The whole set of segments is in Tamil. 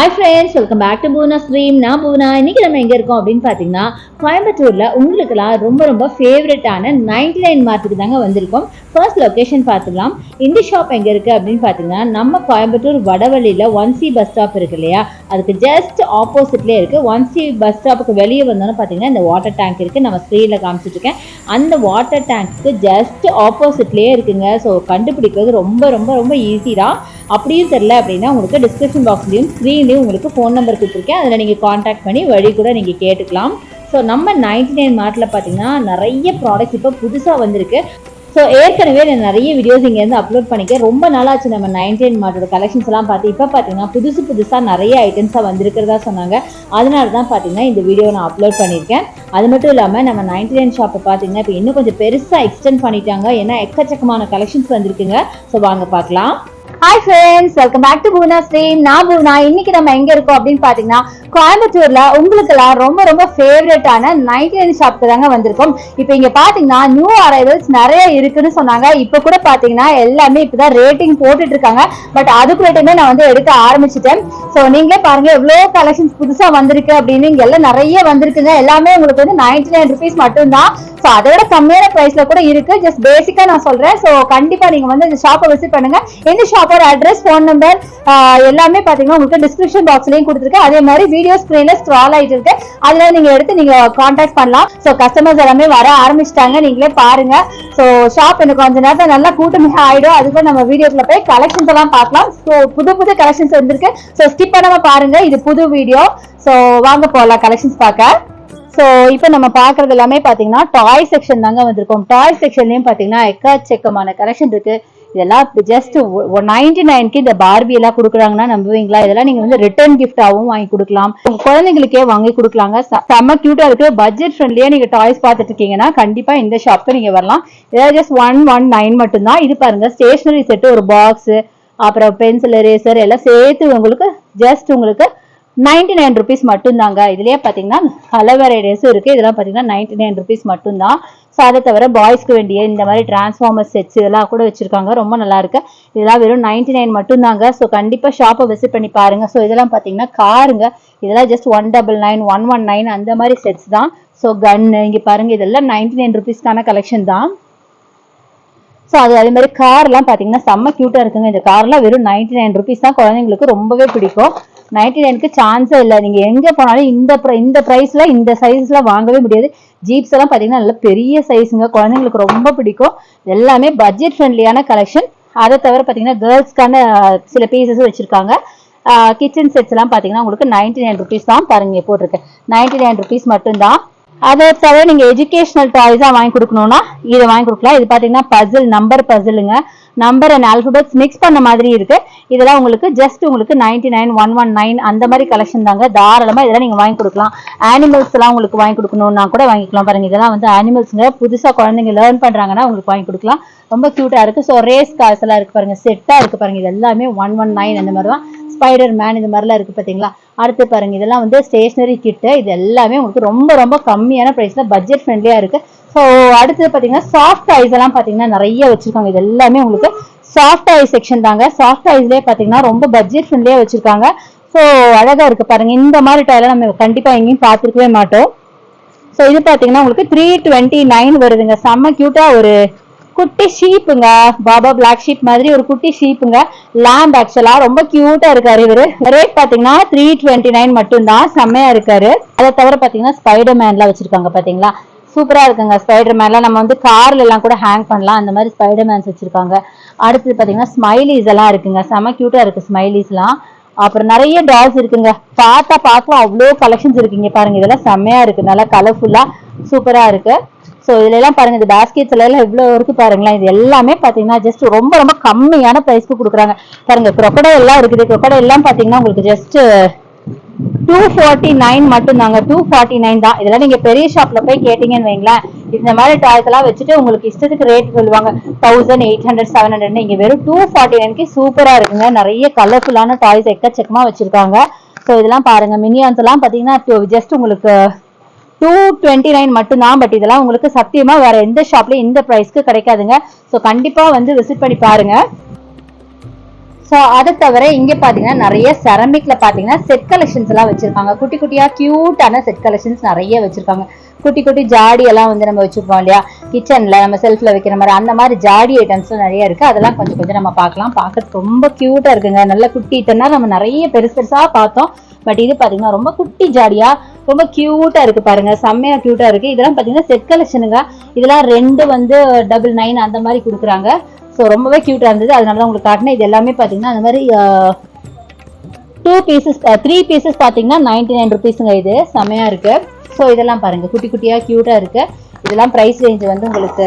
Hi friends welcome back to Poona stream நான் பூனா இன்னைக்கு நம்ம எங்கே இருக்கோம் அப்படின்னு பார்த்தீங்கன்னா கோயம்புத்தூரில் உங்களுக்குலாம் ரொம்ப ரொம்ப ஃபேவரட்டான நைன்டி நைன் மார்க்குக்கு தாங்க வந்திருக்கோம். ஃபர்ஸ்ட் லொக்கேஷன் பார்த்துக்கலாம் இந்த ஷாப் எங்கே இருக்குது அப்படின்னு பார்த்தீங்கன்னா நம்ம கோயம்புத்தூர் வடவழியில் ஒன் சி பஸ் ஸ்டாப் இருக்கு இல்லையா? அதுக்கு ஜஸ்ட் ஆப்போசிட்லேயே இருக்குது ஒன் சி பஸ் ஸ்டாப்புக்கு வெளியே வந்தோன்னு பார்த்தீங்கன்னா இந்த வாட்டர் டேங்க் இருக்குது நம்ம ஸ்க்ரீனில் காமிச்சிட்ருக்கேன் அந்த வாட்டர் டேங்க்கு ஜஸ்ட் ஆப்போசிட்லேயே இருக்குங்க. ஸோ கண்டுபிடிக்கிறது ரொம்ப ரொம்ப ரொம்ப ஈஸி தான். அப்படியும் தெரில அப்படின்னா உங்களுக்கு டிஸ்கிரிப்ஷன் பாக்ஸ்லேயும் ஸ்க்ரீன்லேயும் உங்களுக்கு ஃபோன் நம்பர் கொடுத்துருக்கேன். அதில் நீங்கள் காண்டாக்ட் பண்ணி வழி கூட நீங்கள் கேட்டுக்கலாம். ஸோ நம்ம நைன்டி நைன் மார்ட்டில் பார்த்தீங்கன்னா நிறைய ப்ராடக்ட்ஸ் இப்போ புதுசாக வந்திருக்கு. ஸோ ஏற்கனவே நான் நிறைய வீடியோஸ் இங்கேருந்து அப்லோட் பண்ணிக்க ரொம்ப நாளாச்சு நம்ம நைன்டி நைன் மார்ட்டோட கலெக்ஷன்ஸ் எல்லாம் பார்த்து. இப்போ பார்த்தீங்கன்னா புதுசு புதுசாக நிறைய ஐட்டம்ஸாக வந்திருக்கிறதா சொன்னாங்க. அதனால தான் பார்த்தீங்கன்னா இந்த வீடியோ நான் அப்லோட் பண்ணியிருக்கேன் அது மட்டும் இல்லாமல் நம்ம நைன்டி நைன் ஷாப்பை பார்த்தீங்கன்னா இப்போ இன்னும் கொஞ்சம் பெருசாக எக்ஸ்டெண்ட் பண்ணிட்டாங்க. ஏன்னா எக்கச்சக்கமான கலெக்ஷன்ஸ் வந்திருக்குங்க. ஸோ வாங்க பார்க்கலாம். Hi friends welcome back to Poona stream நான் பூனா இன்னைக்கு நம்ம எங்க இருக்கோம் அப்படின்னு பாத்தீங்கன்னா கோயம்புத்தூர்ல உங்களுக்கெல்லாம் ரொம்ப ரொம்ப ஃபேவரட்டான நைன்டி நைன் ஷாப்க்கு தாங்க வந்திருக்கோம். இப்போ இங்க பாத்தீங்கன்னா நியூ அரைவல்ஸ் நிறைய இருக்குன்னு சொன்னாங்க. இப்போ கூட பாத்தீங்கன்னா எல்லாமே இப்பதான் ரேட்டிங் போட்டுட்டு இருக்காங்க. பட் அதுக்குள்ளேயுமே நான் வந்து எடுக்க ஆரம்பிச்சிட்டேன். ஸோ நீங்களே பாருங்க எவ்வளோ கலெக்ஷன்ஸ் புதுசா வந்திருக்கு அப்படின்னு இங்க எல்லாம் நிறைய வந்திருக்குங்க. எல்லாமே உங்களுக்கு வந்து நைன்டி நைன் ருபீஸ் மட்டும்தான். ஸோ அதை விட கம்மியான ப்ரைஸ்ல கூட இருக்கு. ஜஸ்ட் பேசிக்கா நான் சொல்றேன். ஸோ கண்டிப்பா நீங்க வந்து இந்த ஷாப்பை விசிட் பண்ணுங்க. இந்த ஷாப்போட அட்ரஸ் ஃபோன் நம்பர் எல்லாமே பாத்தீங்கன்னா உங்களுக்கு டிஸ்கிரிப்ஷன் பாக்ஸ்லயும் கொடுத்துருக்கு அதே மாதிரி வீடியோ ஸ்கிரீன்ல ஸ்க்ரால் ஆயிட்டு இருக்கு. அதுல நீங்க எடுத்து நீங்க காண்டாக்ட் பண்ணலாம். ஸோ கஸ்டமர்ஸ் எல்லாமே வர ஆரம்பிச்சிட்டாங்க. நீங்களே பாருங்க. ஸோ ஷாப் எனக்கு கொஞ்ச நேரத்தில் நல்லா கூட்டமாக ஆயிடும். அதுக்கு நம்ம வீடியோக்குள்ள போய் கலெக்ஷன்ஸ் எல்லாம் பார்க்கலாம். ஸோ புது புது கலெக்ஷன்ஸ் வந்திருக்கு. ஸோ ஸ்கிப் பண்ணாம பாருங்க. இது புது வீடியோ ஸோ வாங்க போகலாம் கலெக்ஷன்ஸ் பார்க்க. ஸோ இப்போ நம்ம பார்க்கறது எல்லாமே பார்த்தீங்கன்னா டாய் செக்ஷன் தாங்க வந்திருக்கோம். டாய் செக்ஷன்லேயும் பார்த்தீங்கன்னா எக்கச்சக்கமான கலெக்ஷன் இருக்கு. இதெல்லாம் ஜஸ்ட் நைன்டி நைன்க்கு இந்த பார்பி எல்லாம் கொடுக்குறாங்கன்னா நம்புவீங்களா? இதெல்லாம் நீங்க வந்து ரிட்டர்ன் கிஃப்டாகவும் வாங்கி கொடுக்கலாம். குழந்தைங்களுக்கே வாங்கி கொடுக்கலாங்க. செம்ம கியூட்டா இருக்கு. பட்ஜெட் ஃப்ரெண்ட்லியா நீங்க டாய்ஸ் பார்த்துட்டு இருக்கீங்கன்னா கண்டிப்பா இந்த ஷாப்க்கு நீங்க வரலாம். இதெல்லாம் ஜஸ்ட் ஒன் ஒன் நைன் மட்டும்தான். இது பாருங்க ஸ்டேஷனரி செட்டு ஒரு பாக்ஸ் அப்புறம் பென்சில் ரேசர் எல்லாம் சேர்த்து உங்களுக்கு ஜஸ்ட் உங்களுக்கு நைன்டி நைன் ருபீஸ் மட்டும்தாங்க. இதுலயே பாத்தீங்கன்னா கலர் வெரைட்டிஸும் இருக்கு. இதெல்லாம் பாத்தீங்கன்னா நைன்டி நைன் ருபீஸ் மட்டும்தான். ஸோ அதை தவிர பாய்ஸ்க்கு வேண்டிய இந்த மாதிரி டிரான்ஸ்ஃபார்மர் செட்ஸ் இதெல்லாம் கூட வச்சிருக்காங்க. ரொம்ப நல்லா இருக்கு. இதெல்லாம் வெறும் நைன்டி நைன் மட்டும்தாங்க. ஸோ கண்டிப்பா ஷாப்பை விசிட் பண்ணி பாருங்க. ஸோ இதெல்லாம் பாத்தீங்கன்னா காருங்க. இதெல்லாம் just one double nine one one nine அந்த மாதிரி செட்ஸ் தான். ஸோ கன்னு இங்கே பாருங்க. இதெல்லாம் நைன்டி நைன் ருபீஸ்க்கான கலெக்ஷன் தான். ஸோ அது அதே மாதிரி கார்லாம் பார்த்தீங்கன்னா செம்ம க்யூட்டாக இருக்குங்க. இந்த கார்லாம் வெறும் நைன்டி நைன் ருபீஸ் தான் குழந்தைங்களுக்கு ரொம்பவே பிடிக்கும். நைன்டி நைனுக்கு சான்ஸே இல்லை. நீங்கள் எங்கே போனாலும் இந்த இந்த ப்ரைஸில் இந்த சைஸில் வாங்கவே முடியாது. ஜீப்ஸ் எல்லாம் பார்த்தீங்கன்னா நல்ல பெரிய சைஸுங்க குழந்தைங்களுக்கு ரொம்ப பிடிக்கும். எல்லாமே பட்ஜெட் ஃப்ரெண்ட்லியான கலெக்ஷன் அதை தவிர பார்த்தீங்கன்னா கேர்ள்ஸ்க்கான சில பீசஸும் வச்சுருக்காங்க. கிச்சன் செட்ஸ் எல்லாம் பார்த்தீங்கன்னா உங்களுக்கு நைன்டி நைன் ருபீஸ் தான் பாருங்க போட்டிருக்கு. நைன்டி நைன் ருபீஸ் மட்டும்தான். அதை தவிர நீங்க எஜுகேஷனல் டாய்ஸா வாங்கி கொடுக்கணும்னா இதை வாங்கி கொடுக்கலாம். இது பாத்தீங்கன்னா பசில் நம்பர் பசிலுங்க நம்பர் அண்ட் ஆல்பபெட்ஸ் மிக்ஸ் பண்ண மாதிரி இருக்கு. இதெல்லாம் உங்களுக்கு ஜஸ்ட் உங்களுக்கு ninety nine one one nine அந்த மாதிரி கலெக்ஷன் தாங்க. தாராளமா இதெல்லாம் நீங்க வாங்கி கொடுக்கலாம். அனிமல்ஸ் எல்லாம் உங்களுக்கு வாங்கி கொடுக்கணும்னா கூட வாங்கிக்கலாம் பாருங்க. இதெல்லாம் வந்து அனிமல்ஸ்ங்க புதுசா குழந்தைங்க லேர்ன் பண்றாங்கன்னா உங்களுக்கு வாங்கி கொடுக்கலாம். ரொம்ப கியூட்டா இருக்கு. ஸோ ரேஸ் கார்ஸ் எல்லாம் இருக்கு பாருங்க. செட்டா இருக்கு பாருங்க. இது எல்லாமே ஒன் ஒன் நைன் அந்த மாதிரி தான். ஸ்பைடர் மேன் இது மாதிரிலாம் இருக்கு பாத்தீங்களா? அடுத்து பாருங்க. இதெல்லாம் வந்து ஸ்டேஷனரி கிட்டு இது எல்லாமே உங்களுக்கு ரொம்ப ரொம்ப கம்மியான ப்ரைஸ்ல பட்ஜெட் ஃப்ரெண்ட்லியா இருக்கு. ஸோ அடுத்தது பார்த்தீங்கன்னா சாஃப்ட் ஐஸ் எல்லாம் பார்த்தீங்கன்னா நிறைய வச்சிருக்காங்க. இது எல்லாமே உங்களுக்கு சாஃப்ட் ஐஸ் செக்ஷன் தாங்க. சாஃப்ட் ஐஸ்லேயே பார்த்தீங்கன்னா ரொம்ப பட்ஜெட் ஃப்ரெண்ட்லியா வச்சிருக்காங்க. ஸோ அழகாக இருக்கு பாருங்க. இந்த மாதிரி டைல நம்ம கண்டிப்பாக எங்கேயும் பார்த்துருக்கவே மாட்டோம். ஸோ இது பார்த்தீங்கன்னா உங்களுக்கு த்ரீ டுவெண்ட்டி நைன் வருதுங்க. செம்ம க்யூட்டாக ஒரு குட்டி ஷீப்புங்க பாபா பிளாக் ஷீப் மாதிரி ஒரு குட்டி ஷீப்புங்க லேம்ப் ஆக்சுவலா ரொம்ப கியூட்டா இருக்காரு இவரு. ரேட் பாத்தீங்கன்னா த்ரீ டுவெண்ட்டி நைன் மட்டும்தான். செம்மையா இருக்காரு. அதை தவிர பாத்தீங்கன்னா ஸ்பைடர் மேன்லாம் வச்சிருக்காங்க பாத்தீங்களா? சூப்பரா இருக்குங்க. ஸ்பைடர் மேன்லாம் நம்ம வந்து கார்ல எல்லாம் கூட ஹேங் பண்ணலாம். அந்த மாதிரி ஸ்பைடர் மேன்ஸ் வச்சிருக்காங்க. அடுத்தது பாத்தீங்கன்னா ஸ்மைலிஸ் எல்லாம் இருக்குங்க. செம கியூட்டா இருக்கு ஸ்மைலிஸ்லாம் அப்புறம் நிறைய டால்ஸ் இருக்குங்க. பார்த்தா பார்க்க அவ்வளோ கலெக்ஷன்ஸ் இருக்குங்க. பாருங்க இதெல்லாம் செம்மையா இருக்கு. நல்லா கலர்ஃபுல்லா சூப்பரா இருக்கு. ஸோ இதுல எல்லாம் பாருங்க இந்த பேஸ்கெட்ஸ்ல எல்லாம் எவ்வளோ இருக்கு பாருங்களேன். இது எல்லாமே பாத்தீங்கன்னா ஜஸ்ட் ரொம்ப ரொம்ப கம்மியான பிரைஸ்க்கு கொடுக்குறாங்க. பாருங்க crocodile எல்லாம் இருக்குது. crocodile எல்லாம் பாத்தீங்கன்னா உங்களுக்கு ஜஸ்ட் டூ ஃபார்ட்டி நைன் மட்டும் தாங்க டூ ஃபார்ட்டி நைன் தான். இதெல்லாம் நீங்க பெரிய ஷாப்ல போய் கேட்டீங்கன்னு வைங்களேன். இந்த மாதிரி டாய்ஸ் எல்லாம் வச்சுட்டு உங்களுக்கு இஷ்டத்துக்கு ரேட் சொல்லுவாங்க. Thousand eight hundred seven hundred இங்க வெறும் டூ ஃபார்ட்டி நைன்க்கு சூப்பரா இருக்குங்க. நிறைய கலர்ஃபுல்லான டாய்ஸ் எக்கச்சக்கமா வச்சிருக்காங்க. ஸோ இதெல்லாம் பாருங்க. மினியான்ஸ் எல்லாம் பாத்தீங்கன்னா ஜஸ்ட் உங்களுக்கு டூ டுவெண்ட்டி நைன் மட்டும்தான். பட் இதெல்லாம் உங்களுக்கு சத்தியமா வேற எந்த ஷாப்லயும் இந்த ப்ரைஸ்க்கு கிடைக்காதுங்க. ஸோ கண்டிப்பா வந்து விசிட் பண்ணி பாருங்க. ஸோ அதை தவிர இங்கே பார்த்தீங்கன்னா நிறைய செரமிக்ல பார்த்தீங்கன்னா செட் கலெக்ஷன்ஸ் எல்லாம் வச்சிருக்காங்க. குட்டி குட்டியாக க்யூட்டான செட் கலெக்ஷன்ஸ் நிறைய வச்சிருக்காங்க. குட்டி குட்டி ஜாடி எல்லாம் வந்து நம்ம வச்சுருப்போம் இல்லையா? கிச்சனில் நம்ம செல்ஃப்ல வைக்கிற மாதிரி அந்த மாதிரி ஜாடி ஐட்டம்ஸ்லாம் நிறைய இருக்குது அதெல்லாம் கொஞ்சம் கொஞ்சம் நம்ம பார்க்கலாம். பார்க்கறதுக்கு ரொம்ப க்யூட்டாக இருக்குங்க. நல்ல குட்டி இத்தனை நம்ம நிறைய பெருசு பெருசாக பார்த்தோம். பட் இது பார்த்தீங்கன்னா ரொம்ப குட்டி ஜாடியாக ரொம்ப க்யூட்டாக இருக்கு பாருங்க. செம்மையாக க்யூட்டாக இருக்குது இதெல்லாம் பார்த்தீங்கன்னா செட் கலெக்ஷனுங்க இதெல்லாம் ரெண்டு வந்து டபுள் நைன் அந்த மாதிரி கொடுக்குறாங்க. ஸோ ரொம்பவே க்யூட்டாக இருந்தது. அதனால தான் உங்களுக்கு காட்டினேன். இது எல்லாமே பார்த்தீங்கன்னா அந்த மாதிரி டூ பீசஸ் த்ரீ பீசஸ் பார்த்தீங்கன்னா நைன்டி நைன் ருபீஸுங்க இது. செமையாக இருக்குது ஸோ இதெல்லாம் பாருங்கள் குட்டி குட்டியாக க்யூட்டாக இருக்குது இதெல்லாம் ப்ரைஸ் ரேஞ்ச் வந்து உங்களுக்கு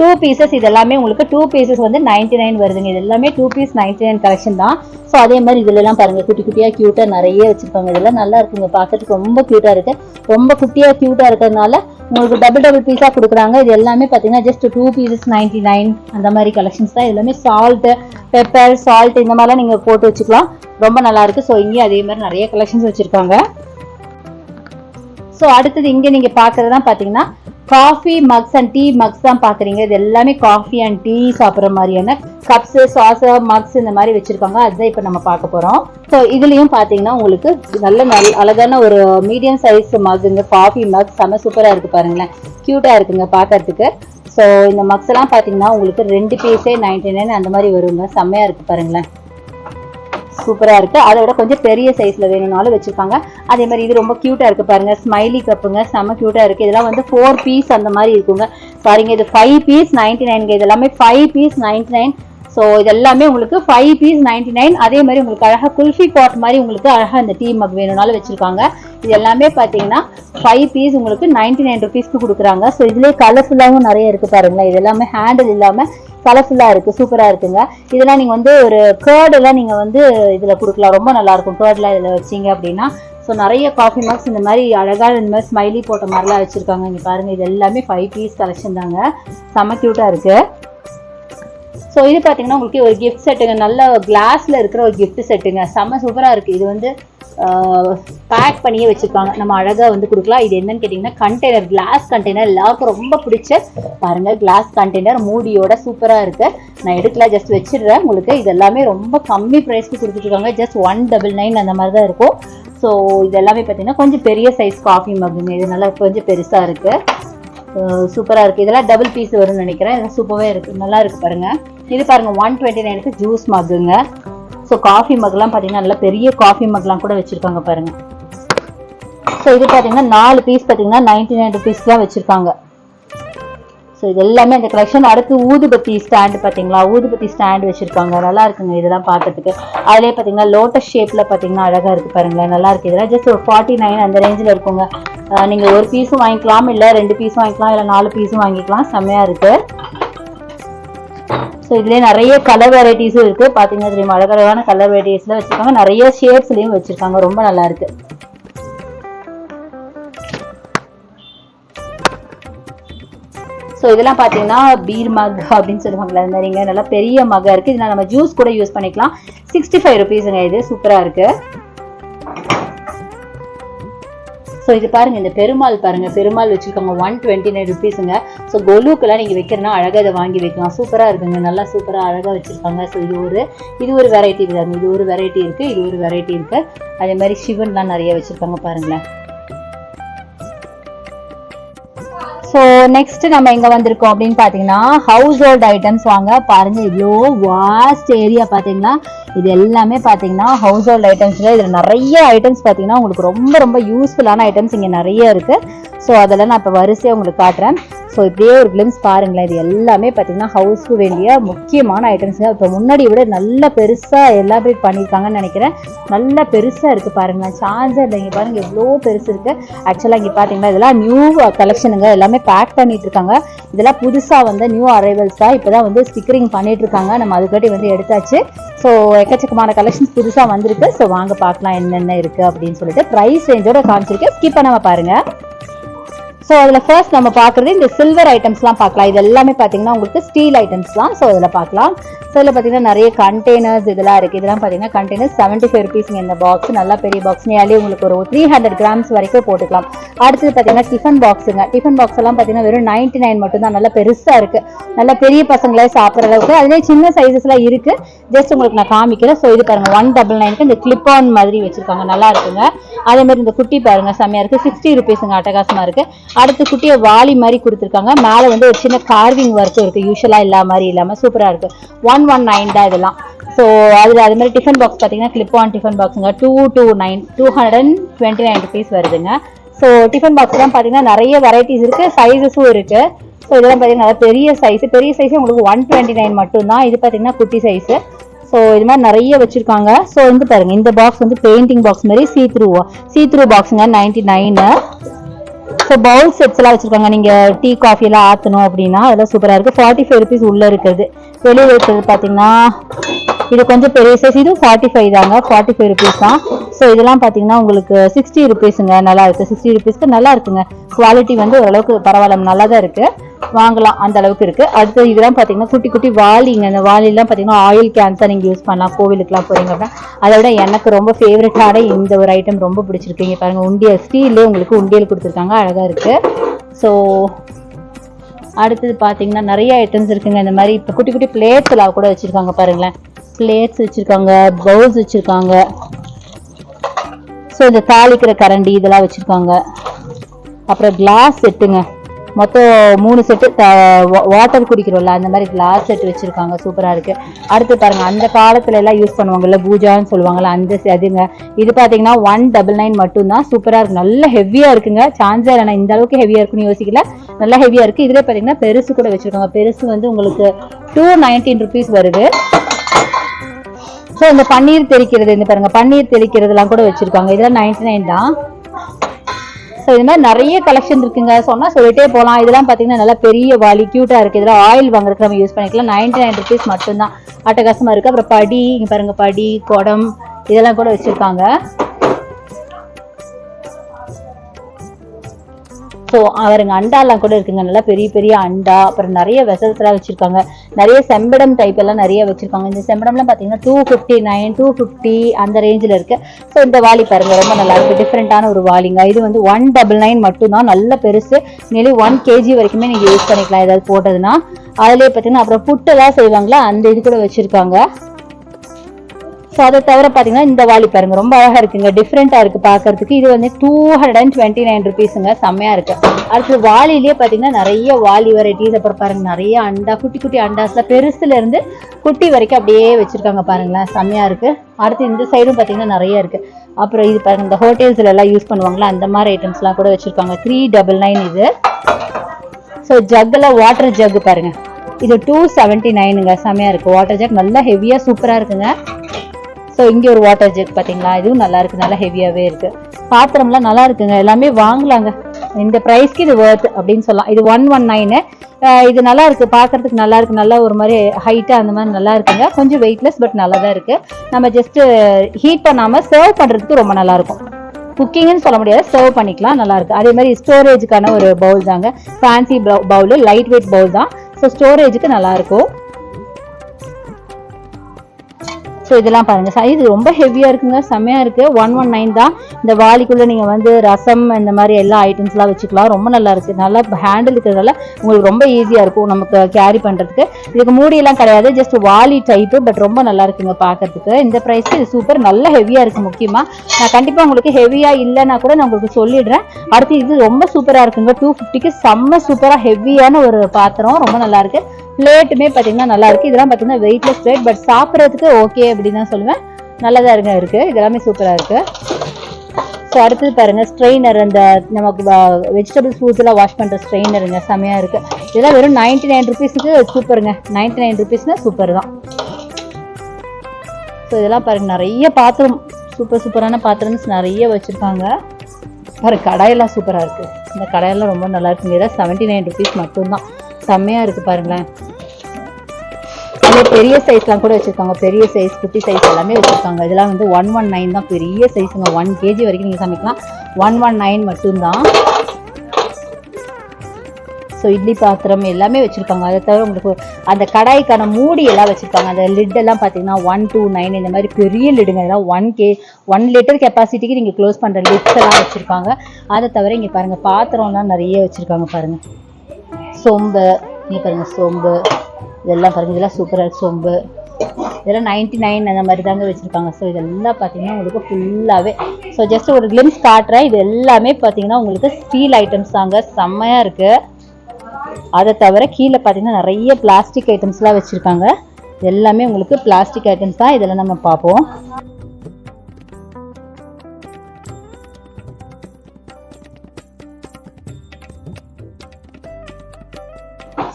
டூ பீசஸ் இது எல்லாமே உங்களுக்கு டூ பீசஸ் வந்து நைன்டி நைன் வருதுங்க. இது எல்லாமே two piece ninety nine collection தான். ஸோ அதே மாதிரி இதுலலாம் பாருங்கள் குட்டி குட்டியாக க்யூட்டாக நிறைய வச்சுருப்பாங்க. இதெல்லாம் நல்லா இருக்குங்க. பார்க்கறதுக்கு ரொம்ப க்யூட்டாக இருக்குது ரொம்ப குட்டியாக க்யூட்டாக இருக்கிறதுனால உங்களுக்கு டபுள் டபுள் பீஸாக கொடுக்குறாங்க. இது எல்லாமே பார்த்தீங்கன்னா just two pieces ninety nine அந்த மாதிரி கலெக்ஷன்ஸ் தான். எல்லாமே சால்ட்டு பெப்பர் சால்ட் இந்த மாதிரிலாம் நீங்கள் போட்டு வச்சுக்கலாம். ரொம்ப நல்லா இருக்கு. ஸோ இங்கேயும் அதே மாதிரி நிறைய கலெக்ஷன்ஸ் வச்சுருக்காங்க. ஸோ அடுத்தது இங்கே நீங்கள் பார்க்குறது தான் பார்த்தீங்கன்னா coffee mugs and tea mugs தான் பார்க்குறீங்க இது எல்லாமே காஃபி அண்ட் டீ சாப்பிட்ற மாதிரியான கப்ஸு சாஸு மக்ஸ் இந்த மாதிரி வச்சுருக்காங்க. அதுதான் இப்போ நம்ம பார்க்க போகிறோம் ஸோ இதுலேயும் பார்த்தீங்கன்னா உங்களுக்கு நல்ல நல் அழகான ஒரு மீடியம் சைஸ் மக்குங்க காஃபி மக் செம்ம சூப்பராக இருக்குது பாருங்களேன். க்யூட்டாக இருக்குங்க பார்க்கறதுக்கு ஸோ இந்த மக்ஸ் எல்லாம் பார்த்தீங்கன்னா உங்களுக்கு ரெண்டு பீஸே நைன்டி நைன் அந்த மாதிரி வருங்க. செம்மையாக இருக்குது பாருங்களேன். சூப்பராக இருக்குது அதை விட கொஞ்சம் பெரிய சைஸில் வேணும்னாலும் வச்சுருக்காங்க அதே மாதிரி இது ரொம்ப க்யூட்டாக இருக்குது பாருங்கள் ஸ்மைலி கப்புங்க செம்ம க்யூட்டாக இருக்குது இதெல்லாம் வந்து ஃபோர் பீஸ் அந்த மாதிரி இருக்குங்க. பாருங்க இது ஃபைவ் பீஸ் நைன்டி நைன்ங்க இது எல்லாமே five piece ninety nine so இது எல்லாமே உங்களுக்கு ஃபைவ் பீஸ் நைன்டி நைன் அதே மாதிரி உங்களுக்கு அழகாக குல்ஃபி பாட் மாதிரி உங்களுக்கு அழகாக இந்த டீ மக் வேணும்னாலும் வச்சுருக்காங்க இது எல்லாமே பார்த்தீங்கன்னா ஃபைவ் பீஸ் உங்களுக்கு நைன்டி நைன் ருபீஸ்க்கு கொடுக்குறாங்க. ஸோ இதுலேயே கலர்ஃபுல்லாகவும் நிறைய இருக்கு பாருங்களேன். இது எல்லாமே ஹேண்டில் இல்லாமல் கலர்ஃபுல்லாக இருக்குது சூப்பராக இருக்குங்க. இதெல்லாம் நீங்கள் வந்து ஒரு கேர்டெல்லாம் நீங்கள் வந்து இதில் கொடுக்கலாம். ரொம்ப நல்லாயிருக்கும். கேர்டெலாம் இதில் வச்சீங்க அப்படின்னா ஸோ நிறைய காஃபி மார்க்ஸ் இந்த மாதிரி அழகாக இந்த மாதிரி ஸ்மைலி போட்ட மாதிரிலாம் வச்சுருக்காங்க. இங்கே பாருங்கள் இது எல்லாமே ஃபைவ் பீஸ் கலெக்ஷன் தாங்க. செம்ம க்யூட்டாக இருக்குது ஸோ இது பார்த்தீங்கன்னா உங்களுக்கு ஒரு கிஃப்ட் செட்டுங்க நல்ல கிளாஸில் இருக்கிற ஒரு கிஃப்ட் செட்டுங்க செம்ம சூப்பராக இருக்குது இது வந்து பேக் பண்ணியே வச்சுருக்காங்க நம்ம அழகாக வந்து கொடுக்கலாம். இது என்னன்னு கேட்டிங்கன்னா கண்டெய்னர் கிளாஸ் கண்டெய்னர் எல்லாருக்கும் ரொம்ப பிடிச்ச பாருங்கள் கிளாஸ் கண்டெய்னர் மூடியோட சூப்பராக இருக்கு. நான் எடுக்கல ஜஸ்ட் வச்சிடுறேன். உங்களுக்கு இது எல்லாமே ரொம்ப கம்மி ப்ரைஸ்க்கு கொடுத்துட்ருக்காங்க ஜஸ்ட் ஒன் டபுள் நைன் அந்த மாதிரி தான் இருக்கும். ஸோ இது எல்லாமே பார்த்தீங்கன்னா கொஞ்சம் பெரிய சைஸ் காஃபி மகுங்க இது நல்லா கொஞ்சம் பெருசாக இருக்குது சூப்பராக இருக்குது இதெல்லாம் டபுள் பீஸ் வரும்னு நினைக்கிறேன். இதெல்லாம் சூப்பராகவே இருக்குது நல்லா இருக்குது பாருங்கள் இது பாருங்கள் ஒன் டுவெண்ட்டி நைனுக்கு ஜூஸ் மக்குங்க ஸோ காஃபி மக்லாம் பார்த்தீங்கன்னா நல்லா பெரிய காஃபி மக்லாம் கூட வச்சுருக்காங்க பாருங்கள் ஸோ இது பார்த்தீங்கன்னா நாலு பீஸ் பார்த்தீங்கன்னா நைன்டி நைன் ருபீஸ்லாம் வச்சுருக்காங்க. ஸோ இது எல்லாமே அந்த கலெக்ஷன் அடுத்து ஊதுபத்தி ஸ்டாண்டு பார்த்தீங்களா ஊதுபத்தி ஸ்டாண்டு வச்சுருக்காங்க. நல்லா இருக்குங்க இதெல்லாம் பார்க்கறதுக்கு அதிலே பார்த்தீங்கன்னா லோட்டஸ் ஷேப்பில் பார்த்தீங்கன்னா அழகாக இருக்குது பாருங்களேன். நல்லா இருக்குது இதெல்லாம் ஜஸ்ட் ஒரு ஃபார்ட்டி நைன் அந்த ரேஞ்சில் இருக்குங்க. நீங்கள் ஒரு பீஸும் வாங்கிக்கலாம் இல்லை ரெண்டு பீஸும் வாங்கிக்கலாம் இல்லை நாலு பீஸும் வாங்கிக்கலாம். செம்மையாக இருக்குது ஸோ இதுலேயே நிறைய கலர் வெரைட்டிஸும் இருக்குது பார்த்தீங்கன்னா தெரியுமா? அழகழகான கலர் வெரைட்டிஸில் வச்சுருக்காங்க. நிறைய ஷேப்ஸ்லேயும் வச்சுருக்காங்க. ரொம்ப நல்லா இருக்கு. ஸோ இதெல்லாம் பார்த்தீங்கன்னா பீர் மக் அப்படின்னு சொல்லுவாங்களே அந்த மாதிரிங்க. நல்லா பெரிய மகா இருக்குது இதெல்லாம் நம்ம ஜூஸ் கூட யூஸ் பண்ணிக்கலாம். சிக்ஸ்டி ஃபைவ் ருபீஸுங்க இது. சூப்பராக இருக்குது ஸோ இது பாருங்க இந்த பெருமாள் பாருங்க பெருமாள் வச்சிருக்காங்க ஒன் டுவெண்ட்டி நைன் ருபீஸுங்க ஸோ கொலுக்கெல்லாம் நீங்கள் வைக்கிறனா அழகாக இதை வாங்கி வைக்கலாம். சூப்பராக இருக்குங்க நல்லா சூப்பராக அழகாக வச்சிருக்காங்க. ஸோ இது ஒரு இது ஒரு வெரைட்டி இது ஒரு வெரைட்டி இருக்கு இது ஒரு வெரைட்டி இருக்கு. அதே மாதிரி சிவன்லாம் நிறைய வச்சிருக்காங்க பாருங்களேன். ஸோ நெக்ஸ்ட் நம்ம எங்க வந்திருக்கோம் அப்படின்னு பார்த்தீங்கன்னா ஹவுஸ் ஹோல்ட் ஐட்டம்ஸ் வாங்க. பாருங்க இவ்வளோ வாஸ்ட் ஏரியா பார்த்தீங்கன்னா இது எல்லாமே பார்த்தீங்கன்னா ஹவுஸ் ஹோல்ட் ஐட்டம்ஸ்ல இதில் நிறைய ஐட்டம்ஸ் பார்த்தீங்கன்னா உங்களுக்கு ரொம்ப ரொம்ப யூஸ்ஃபுல்லான ஐட்டம்ஸ் இங்கே நிறைய இருக்கு. ஸோ அதெல்லாம் நான் இப்போ வரிசையாக உங்களுக்கு காட்டுறேன். ஸோ இப்படியே ஒரு கிளிம்ஸ் பாருங்களேன். இது எல்லாமே பார்த்தீங்கன்னா ஹவுஸ்க்கு வேண்டிய முக்கியமான ஐட்டம்ஸ் இப்போ முன்னாடி விட நல்ல பெருசாக எலாபரேட் பண்ணியிருக்காங்கன்னு நினைக்கிறேன். நல்ல பெருசாக இருக்குது பாருங்களேன். சார்ஜர் இல்லை. இங்கே பாருங்க எவ்வளோ பெருசு இருக்குது ஆக்சுவலாக இங்கே பார்த்தீங்கன்னா இதெல்லாம் நியூ கலெக்ஷனுங்க எல்லாமே பேக் பண்ணிட்டு இருக்காங்க. இதெல்லாம் புதுசாக வந்து நியூ அரைவல்ஸ் தான். இப்போ தான் வந்து ஸ்டிக்கரிங் பண்ணிட்டு இருக்காங்க. நம்ம அதுக்காட்டி வந்து எடுத்தாச்சு. ஸோ எக்கச்சக்கமான கலெக்ஷன்ஸ் புதுசாக வந்திருக்கு. ஸோ வாங்க பார்க்கலாம் என்னென்ன இருக்குது அப்படின்னு சொல்லிட்டு ப்ரைஸ் ரேஞ்சோட காமிச்சிருக்கேன். ஸ்கிப் பண்ணாமல் பாருங்கள் ஸோ அதில் ஃபர்ஸ்ட் நம்ம பார்க்குறது இந்த சில்வர் ஐட்டம்ஸ்லாம் பார்க்கலாம். இது எல்லாமே பார்த்தீங்கன்னா உங்களுக்கு ஸ்டீல் ஐட்டம்ஸ் தான். ஸோ அதில் பார்க்கலாம். ஸோ இதில் பார்த்தீங்கன்னா நிறைய கண்டெய்னர்ஸ் இதெல்லாம் இருக்குது இதெல்லாம் பார்த்தீங்கன்னா கண்டெய்னர் செவன்ட்டி ஃபைவ் ருபீஸ்ங்க இந்த பாக்ஸ் நல்லா பெரிய பாக்ஸ் நியர்லி உங்களுக்கு ஒரு த்ரீ ஹண்ட்ரட் கிராம்ஸ் வரைக்கும் போட்டுக்கலாம். அடுத்தது பார்த்தீங்கன்னா டிஃபன் பாக்ஸுங்க டிஃபன் பாக்ஸ் எல்லாம் பார்த்தீங்கன்னா வெறும் நைன்டி நைன் மட்டும் தான். நல்லா பெருசாக இருக்குது நல்லா பெரிய பசங்களே சாப்பிட்ற அளவுக்கு. அதுலேயே சின்ன சைஸஸ்லாம் இருக்குது ஜஸ்ட் உங்களுக்கு நான் காமிக்கிறேன். ஸோ இது பாருங்க. ஒன் டபுள் நைனுக்கு இந்த கிளிப் ஆன் மாதிரி வச்சிருக்காங்க. நல்லா இருக்குங்க. அதே மாதிரி இந்த குட்டி பாருங்க. செம்மையாக இருக்கு. சிக்ஸ்டி ருபீஸுங்க அட்டகாசமாக இருக்கு. அடுத்து குட்டியை வாலி மாதிரி கொடுத்துருக்காங்க. மேலே வந்து ஒரு சின்ன கார்விங் ஒர்க்கும் இருக்குது யூஷுவலாக இல்லா மாதிரி இல்லாமல் சூப்பராக இருக்குது ஒன் ஒன் நைன் தான் இதெல்லாம். ஸோ அதில் அது மாதிரி டிஃபன் பாக்ஸ் பார்த்தீங்கன்னா clip on tiffin பாக்ஸுங்க two two nine two hundred and twenty nine rupees வருதுங்க. ஸோ டிஃபன் பாக்ஸ்லாம் பார்த்தீங்கன்னா நிறைய வெரைட்டிஸ் இருக்குது சைஸஸும் இருக்குது ஸோ இதெல்லாம் பார்த்தீங்கன்னா பெரிய சைஸ் பெரிய சைஸ் உங்களுக்கு ஒன் டுவெண்ட்டி நைன் மட்டும்தான். இது பார்த்தீங்கன்னா குட்டி சைஸ் ஸோ இது மாதிரி நிறைய வச்சுருக்காங்க. ஸோ வந்து பாருங்க இந்த பாக்ஸ் வந்து பெயிண்டிங் பாக்ஸ் மாதிரி சீ த்ரூ சீ த்ரூ பாக்ஸுங்க நைன்ட்டி நைனு ஸோ பவுல் செட்ஸ்லாம் எல்லாம் வச்சிருக்காங்க. நீங்க டீ காஃபி எல்லாம் அப்படின்னா அதெல்லாம் சூப்பரா இருக்கு. ஃபார்ட்டி ஃபைவ் ருபீஸ் உள்ள இருக்குது. வெளியே இருக்கிறது பாத்தீங்கன்னா இது கொஞ்சம் பெரிய சைஸ் இது ஃபார்ட்டி ஃபைவ் தாங்க. ஃபார்ட்டி ஃபைவ் ருபீஸ் தான். ஸோ இதெல்லாம் பார்த்தீங்கன்னா உங்களுக்கு சிக்ஸ்டி ருபீஸுங்க நல்லா இருக்குது சிக்ஸ்டி ருபீஸ்க்கு நல்லா இருக்குங்க. குவாலிட்டி வந்து ஓரளவுக்கு பரவாயில்ல நல்லா தான் இருக்குது வாங்கலாம் அந்த அளவுக்கு இருக்குது அடுத்து இதெல்லாம் பார்த்தீங்கன்னா குட்டி குட்டி வாலிங்க அந்த வாலிலாம் பார்த்தீங்கன்னா ஆயில் கேன்ஸாக நீங்கள் யூஸ் பண்ணலாம். கோவிலுக்குலாம் போகிறீங்க அப்படின்னா. அதை விட எனக்கு ரொம்ப ஃபேவரட்டான இந்த ஒரு ஐட்டம் ரொம்ப பிடிச்சிருக்கீங்க. பாருங்கள் உண்டியல். ஸ்டீல்லே உங்களுக்கு உண்டியல் கொடுத்துருக்காங்க. அழகாக இருக்குது ஸோ அடுத்தது பார்த்தீங்கன்னா நிறைய ஐட்டம்ஸ் இருக்குங்க. இந்த மாதிரி இப்போ குட்டி குட்டி பிளேட்ஸ்லாம் கூட வச்சுருக்காங்க பாருங்களேன். பிளேட்ஸ் வச்சுருக்காங்க பவுல்ஸ் வச்சுருக்காங்க. ஸோ இந்த தாளிக்கிற கரண்டி இதெல்லாம் வச்சிருக்காங்க. அப்புறம் கிளாஸ் செட்டுங்க. மொத்தம் மூணு செட்டு வாட்டர் குடிக்கிறோம்ல அந்த மாதிரி கிளாஸ் செட் வச்சுருக்காங்க. சூப்பராக இருக்கு. அடுத்து பாருங்கள் அந்த காலத்துல எல்லாம் யூஸ் பண்ணுவாங்கல்ல பூஜான்னு சொல்லுவாங்கல்ல அந்த அதுங்க. இது பார்த்தீங்கன்னா ஒன் டபுள் நைன் மட்டும்தான். சூப்பராக இருக்குது நல்ல ஹெவியாக இருக்குங்க. சான்ஸே இல்லை இந்த அளவுக்கு ஹெவியாக இருக்குன்னு யோசிக்கல. நல்லா ஹெவியாக இருக்குது இதுல பார்த்தீங்கன்னா பெருசு கூட வச்சுருக்காங்க. பெருசு வந்து உங்களுக்கு டூ நைன்டீன் ருபீஸ் வருது. ஸோ இந்த பன்னீர் தெளிக்கிறது இந்த பாருங்க பன்னீர் தெளிக்கிறதுலாம் கூட வச்சிருக்காங்க. இதெல்லாம் நைன்டி நைன் தான். ஸோ இது மாதிரி நிறைய கலெக்ஷன் இருக்குங்க. சொன்னால் சொல்லிட்டே போகலாம் இதெல்லாம் பார்த்தீங்கன்னா நல்லா பெரிய வாலி க்யூட்டாக இருக்குது இதெல்லாம் ஆயில் வாங்குறதுக்கு நம்ம யூஸ் பண்ணிக்கலாம். நைன்டி நைன் ருபீஸ் மட்டும்தான். அட்டகாசமாக இருக்குது அப்புறம் படி இங்கே பாருங்க படி குடம் இதெல்லாம் கூட வச்சுருக்காங்க. ஸோ அவருங்க அண்டாலாம் கூட இருக்குங்க. நல்லா பெரிய பெரிய அண்டா அப்புறம் நிறைய வெசல்ஸ்லாம் வச்சுருக்காங்க. நிறைய செம்படம் டைப் எல்லாம் நிறைய வச்சுருக்காங்க. இந்த செம்படம்லாம் பார்த்தீங்கன்னா two fifty nine two fifty அந்த ரேஞ்சில் இருக்கு. ஸோ இந்த வாலி பாருங்க ரொம்ப நல்லா இருக்கு. ஒரு வாலிங்க இது வந்து ஒன் டபுள் நைன் மட்டும்தான். நல்ல பெருசு. நிலை ஒன் கேஜி வரைக்குமே நீங்கள் யூஸ் பண்ணிக்கலாம். ஏதாவது போட்டதுன்னா. அதுலேயே பார்த்தீங்கன்னா அப்புறம் புட்டெல்லாம் செய்வாங்களா? அந்த இது கூட வச்சுருக்காங்க. ஸோ அதை தவிர பார்த்தீங்கன்னா இந்த வாளி பாருங்க ரொம்ப அழகா இருக்குங்க. டிஃப்ரெண்ட்டாக இருக்கு பார்க்குறதுக்கு இது வந்து two hundred and twenty nine ருபீஸுங்க செம்மையா இருக்கு. அடுத்து வாலிலேயே பார்த்தீங்கன்னா நிறைய வாலி வெரைட்டிஸ் அப்புறம் பாருங்க நிறைய அண்டா குட்டி குட்டி அண்டாஸ்ல பெருசுல இருந்து குட்டி வரைக்கும் அப்படியே வச்சிருக்காங்க பாருங்களேன். செம்மையா இருக்கு. அடுத்து இந்த சைடும் பார்த்தீங்கன்னா நிறைய இருக்கு. அப்புறம் இது பாருங்க இந்த ஹோட்டல்ஸ்ல எல்லாம் யூஸ் பண்ணுவாங்களா அந்த மாதிரி ஐட்டம்ஸ்லாம் கூட வச்சிருக்காங்க. த்ரீ டபுள் நைன் இது. ஸோ ஜக்கில் வாட்டர் ஜக் பாருங்க. இது டூ செவன்ட்டி நைனுங்க செம்மையா இருக்கு. வாட்டர் ஜக் நல்லா ஹெவியா சூப்பரா இருக்குங்க. ஸோ இங்கே ஒரு வாட்டர் ஜெக் பார்த்தீங்களா? இதுவும் நல்லா இருக்கு நல்லா ஹெவியாகவே இருக்கு. பாத்திரம்லாம் நல்லா இருக்குங்க. எல்லாமே வாங்கலாங்க. இந்த ப்ரைஸ்க்கு இது worth அப்படின்னு சொல்லலாம். இது ஒன் ஒன் நைனு இது நல்லா இருக்கு. பார்க்கறதுக்கு நல்லா இருக்கு. நல்லா ஒரு மாதிரி ஹைட்டா அந்த மாதிரி நல்லா இருக்குங்க. கொஞ்சம் வெயிட்லெஸ் பட் நல்லா தான் இருக்கு. நம்ம ஜஸ்ட் ஹீட் பண்ணாம சர்வ் பண்றதுக்கு ரொம்ப நல்லா இருக்கும். குக்கிங்னு சொல்ல முடியாது. சர்வ் பண்ணிக்கலாம். நல்லா இருக்கு. அதே மாதிரி ஸ்டோரேஜுக்கான ஒரு பவுல் தாங்க. Fancy bowl light weight bowl தான். ஸோ ஸ்டோரேஜுக்கு நல்லா ஸோ இதெல்லாம் பாருங்கள் சைஸ் ரொம்ப ஹெவியாக இருக்குங்க. செம்மையாக இருக்குது ஒன் ஒன் நைன் தான். இந்த வாலிக்குள்ளே நீங்கள் வந்து ரசம் இந்த மாதிரி எல்லா ஐட்டம்ஸ்லாம் வச்சுக்கலாம். ரொம்ப நல்லா இருக்குது நல்லா ஹேண்டில் இருக்கிறதால உங்களுக்கு ரொம்ப ஈஸியாக இருக்கும் நமக்கு கேரி பண்ணுறதுக்கு இதுக்கு மூடியெல்லாம் கிடையாது. ஜஸ்ட் வாலி டைப்பு பட் ரொம்ப நல்லா இருக்குங்க பார்க்கறதுக்கு இந்த ப்ரைஸ்க்கு இது சூப்பர் நல்ல ஹெவியாக இருக்குது முக்கியமாக நான் கண்டிப்பாக உங்களுக்கு ஹெவியாக இல்லைன்னா கூட நான் உங்களுக்கு சொல்லிடுறேன். அடுத்து இது ரொம்ப சூப்பராக இருக்குங்க. டூ ஃபிஃப்டிக்கு செம்ம சூப்பராக ஹெவியான ஒரு பாத்திரம். ரொம்ப நல்லாயிருக்கு பிளேட்டுமே பார்த்தீங்கன்னா நல்லா இருக்கு. இதெல்லாம் பார்த்தீங்கன்னா வெயிட்லெஸ் பிளேட் பட் சாப்பிட்றதுக்கு ஓகே அப்படின்னு தான் சொல்லுவேன். நல்லதாக இருங்க இருக்கு. இதெல்லாமே சூப்பராக இருக்கு. ஸோ அடுத்தது பாருங்க ஸ்ட்ரெயினர் அந்த நமக்கு வெஜிடபிள்ஸ் ஃப்ரூட்ஸ்லாம் வாஷ் பண்ணுற ஸ்ட்ரெயினருங்க செம்மையாக இருக்கு. இதெல்லாம் வெறும் நைன்டி நைன் ருபீஸுக்கு சூப்பருங்க நைன்டி நைன் ருபீஸ்னா சூப்பர் தான். ஸோ இதெல்லாம் பாருங்க நிறைய பாத்திரம் சூப்பர் சூப்பரான பாத்திரம்ஸ் நிறைய வச்சுருக்காங்க. பாரு கடாயெல்லாம் சூப்பராக இருக்கு. இந்த கடாயெல்லாம் ரொம்ப நல்லா இருக்குங்க. இதெல்லாம் செவன்ட்டி நைன் ருபீஸ் மட்டும்தான். செம்மையாக இருக்குது பாருங்களேன். வந்து பெரிய சைஸ்லாம் கூட வச்சுருக்காங்க. பெரிய சைஸ் குட்டி சைஸ் எல்லாமே வச்சுருக்காங்க. இதெல்லாம் வந்து ஒன் ஒன் நைன் தான். பெரிய சைஸுங்க ஒன் கேஜி வரைக்கும் நீங்கள் சமைக்கலாம். ஒன் ஒன் நைன் மட்டும்தான். ஸோ இட்லி பாத்திரம் எல்லாமே வச்சுருக்காங்க. அதை தவிர உங்களுக்கு அந்த கடாய்க்கான மூடி எல்லாம் வச்சுருக்காங்க. அந்த லிட்டெல்லாம் பார்த்தீங்கன்னா ஒன் டூ நைன் இந்த மாதிரி பெரிய லிடுங்க இதெல்லாம் ஒன் கே ஒன் லிட்டர் கெப்பாசிட்டிக்கு நீங்கள் க்ளோஸ் பண்ணுற லிட்ஸ் எல்லாம் வச்சுருக்காங்க. அதை தவிர இங்கே பாருங்கள் பாத்திரம்லாம் நிறைய வச்சுருக்காங்க பாருங்கள் சொம்பு இங்கே பாருங்கள் சொம்பு. இதெல்லாம் பாருங்கள் இதெல்லாம் சூப்பராக சொம்பு. இதெல்லாம் நைன்டி நைன் அந்த மாதிரி தாங்க வச்சுருக்காங்க. ஸோ இதெல்லாம் பார்த்தீங்கன்னா உங்களுக்கு ஃபுல்லாகவே ஸோ ஜஸ்ட் ஒரு கிளிம்ஸ் காட்டுறேன். இது எல்லாமே பார்த்தீங்கன்னா உங்களுக்கு ஸ்டீல் ஐட்டம்ஸ் தாங்க. செம்மையாக இருக்குது அதை தவிர கீழே பார்த்தீங்கன்னா நிறைய பிளாஸ்டிக் ஐட்டம்ஸ்லாம் வச்சுருக்காங்க. எல்லாமே உங்களுக்கு பிளாஸ்டிக் ஐட்டம்ஸ் தான். இதெல்லாம் நம்ம பார்ப்போம்.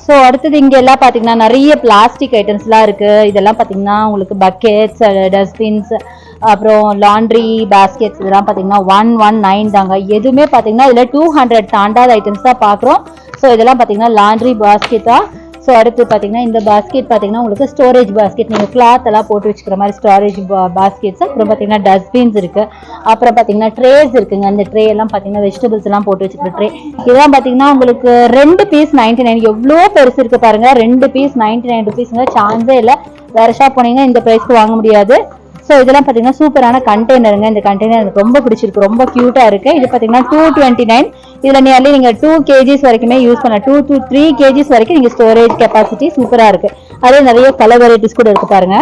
ஸோ அடுத்தது இங்கே எல்லாம் பார்த்தீங்கன்னா நிறைய பிளாஸ்டிக் ஐட்டம்ஸ்லாம் இருக்குது இதெல்லாம் பார்த்தீங்கன்னா உங்களுக்கு பக்கெட்ஸ் டஸ்ட்பின்ஸ் அப்புறம் லாண்ட்ரி பேஸ்கெட்ஸ் இதெல்லாம் பார்த்தீங்கன்னா ஒன் ஒன் நைன் தாங்க. எதுவுமே பார்த்தீங்கன்னா இதில் டூ ஹண்ட்ரட் தாண்டாத ஐட்டம்ஸ் தான் பார்க்குறோம் ஸோ இதெல்லாம் பார்த்தீங்கன்னா லாண்ட்ரி பாஸ்கெட்டாக ஸோ அடுத்து பார்த்தீங்கன்னா இந்த பாஸ்கெட் பார்த்தீங்கன்னா உங்களுக்கு ஸ்டோரேஜ் பாஸ்கெட் நீங்கள் கிளாத் எல்லாம் போட்டு வச்சுக்கிற மாதிரி ஸ்டோரேஜ் பாஸ்கெட்ஸ் அப்புறம் பார்த்தீங்கன்னா டஸ்ட்பின்ஸ் இருக்குது அப்புறம் பார்த்தீங்கன்னா ட்ரேஸ் இருக்குங்க. அந்த ட்ரே எல்லாம் பார்த்தீங்கன்னா வெஜிடபிள்ஸ் எல்லாம் போட்டு வச்சுக்கிற ட்ரே இதெல்லாம் பார்த்தீங்கன்னா உங்களுக்கு ரெண்டு பீஸ் நைன்டி நைன் எவ்வளோ பெருசு இருக்கு பாருங்க. ரெண்டு பீஸ் நைன்டி நைன் ருபீஸுங்க சான்ஸே இல்லை. வேற ஷாப் போனீங்கன்னா இந்த ப்ரைஸ்க்கு வாங்க முடியாது. ஸோ இதெல்லாம் பார்த்தீங்கன்னா சூப்பரான கண்டெய்னருங்க இந்த கண்டெய்னர் எனக்கு ரொம்ப பிடிச்சிருக்கு. ரொம்ப க்யூட்டாக இருக்கு. இது பார்த்தீங்கன்னா டூ டுவெண்ட்டி நைன் இதில் நியர்லி நீங்கள் டூ கேஜிஸ் வரைக்குமே யூஸ் பண்ணலாம். டூ டூ த்ரீ கேஜிஸ் வரைக்கும் நீங்கள் ஸ்டோரேஜ் கெப்பாசிட்டி சூப்பராக இருக்கு. அதே நிறைய கலர் வெரைட்டிஸ் கூட இருக்கு பாருங்க.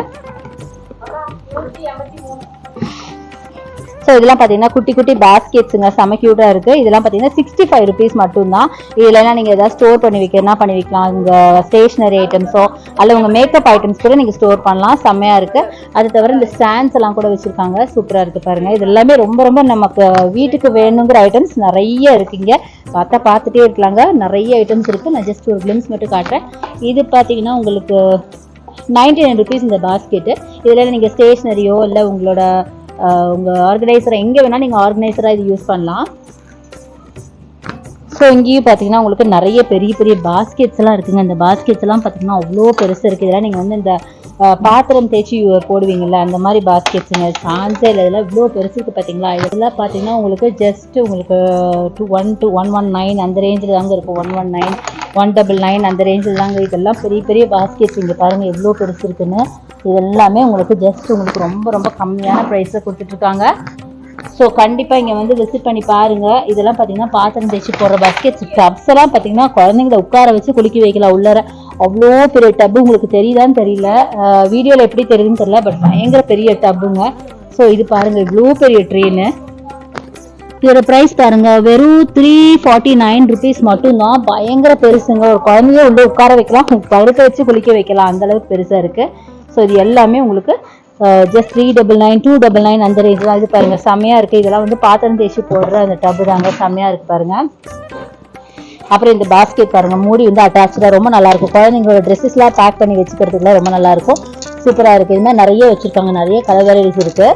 ஸோ இதெல்லாம் பார்த்தீங்கன்னா குட்டி குட்டி பாஸ்கெட்ஸுங்க செம க்யூட்டாக இருக்குது இதெல்லாம் பார்த்தீங்கன்னா சிக்ஸ்டி ஃபைவ் ருபீஸ் மட்டும்தான் இதெல்லாம் நீங்கள் எதாவது ஸ்டோர் பண்ணி வைக்கிறனா பண்ணி வைக்கலாம். உங்கள் ஸ்டேஷ்னரி ஐட்டம்ஸோ அல்ல உங்கள் மேக்கப் ஐட்டம்ஸ் கூட நீங்கள் ஸ்டோர் பண்ணலாம். செம்மையாக இருக்குது அது தவிர இந்த ஸ்டாண்ட்ஸ் எல்லாம் கூட வச்சுருக்காங்க. சூப்பராக இருக்குது பாருங்கள் இது எல்லாமே ரொம்ப ரொம்ப நமக்கு வீட்டுக்கு வேணுங்கிற ஐட்டம்ஸ் நிறைய இருக்குங்க பார்த்தா பார்த்துட்டே இருக்கலாங்க. நிறைய ஐட்டம்ஸ் இருக்குது நான் ஜஸ்ட் ஒரு கிளிம்ஸ் மட்டும் காட்டுறேன். இது பார்த்தீங்கன்னா உங்களுக்கு நைன்டி நைன் ருபீஸ் இந்த பாஸ்கெட்டு இதில் நீங்கள் ஸ்டேஷ்னரியோ இல்லை உங்களோட உங்கள் உங்க ஆர்கனைசரை எங்கே வேணால் நீங்கள் ஆர்கனைசராக இது யூஸ் பண்ணலாம். ஸோ இங்கேயும் பார்த்தீங்கன்னா உங்களுக்கு நிறைய பெரிய பெரிய பாஸ்கெட்ஸ்லாம் இருக்குதுங்க இருக்குங்க. இந்த பாஸ்கெட்ஸ் எல்லாம் பார்த்தீங்கன்னா அவ்வளோ பெருசு இருக்குது இதெல்லாம் நீங்கள் வந்து இந்த பாத்திரம் தேய்ச்சி போடுவீங்கள்ல அந்த மாதிரி பாஸ்கெட்ஸுங்க சான்ஸே இல்லை இதெல்லாம் இவ்வளோ பெருசு இருக்குது பார்த்தீங்களா இதெல்லாம் பார்த்தீங்கன்னா உங்களுக்கு ஜஸ்ட் உங்களுக்கு two one two one one nine அந்த ரேஞ்சில் தாங்க இருக்கும். One one nine one double nine அந்த ரேஞ்சில் தாங்க இதெல்லாம் பெரிய பெரிய பாஸ்கெட்ஸ் இங்கே பாருங்கள் எவ்வளோ பெருசு இருக்குன்னு. இது எல்லாமே உங்களுக்கு ஜஸ்ட் உங்களுக்கு ரொம்ப ரொம்ப கம்மியான ப்ரைஸில் கொடுத்துட்ருக்காங்க. ஸோ கண்டிப்பாக இங்கே வந்து விசிட் பண்ணி பாருங்கள் இதெல்லாம் பார்த்தீங்கன்னா பாத்திரம் தேய்ச்சி போடுற பாஸ்கெட்ஸ் டப்ஸ் எல்லாம் பார்த்தீங்கன்னா குழந்தைங்கள உட்கார வச்சு குளிக்க வைக்கலாம். உள்ளார அவ்வளோ பெரிய டப்பு உங்களுக்கு தெரியுதான்னு தெரியல. வீடியோவில் எப்படி தெரியுதுன்னு தெரியல பட் பயங்கர பெரிய டப்புங்க ஸோ இது பாருங்க இவ்வளோ பெரிய ட்ரெயின் இதோட ப்ரைஸ் பாருங்க வெறும் த்ரீ ஃபார்ட்டி நைன் ருபீஸ் மட்டும்தான். பயங்கர பெருசுங்க. ஒரு குழந்தைய உள்ள உட்கார வைக்கலாம். படுக்க வச்சு குளிக்க வைக்கலாம். அந்த அளவுக்கு இருக்குது ஸோ இது எல்லாமே உங்களுக்கு just three double nine two double nine அந்த ரேஞ்ச் தான். இது பாருங்கள் செம்மையாக இருக்குது இதெல்லாம் வந்து பாத்திரம் தேய்ச்சி போடுற அந்த டப்பு தாங்க. செம்மையாக இருக்குது பாருங்கள் அப்புறம் இந்த பாஸ்கெட் பாருங்க மூடி வந்து அட்டாச்சாக ரொம்ப நல்லா இருக்கும். குழந்தைங்களோட ட்ரெஸ்ஸஸ்லாம் பேக் பண்ணி வச்சுக்கிறதுக்குலாம் ரொம்ப நல்லா இருக்கும். சூப்பரா இருக்கு. இது மாதிரி நிறைய வச்சிருக்காங்க. நிறைய கலர் வெரைட்டிஸ் இருக்கு.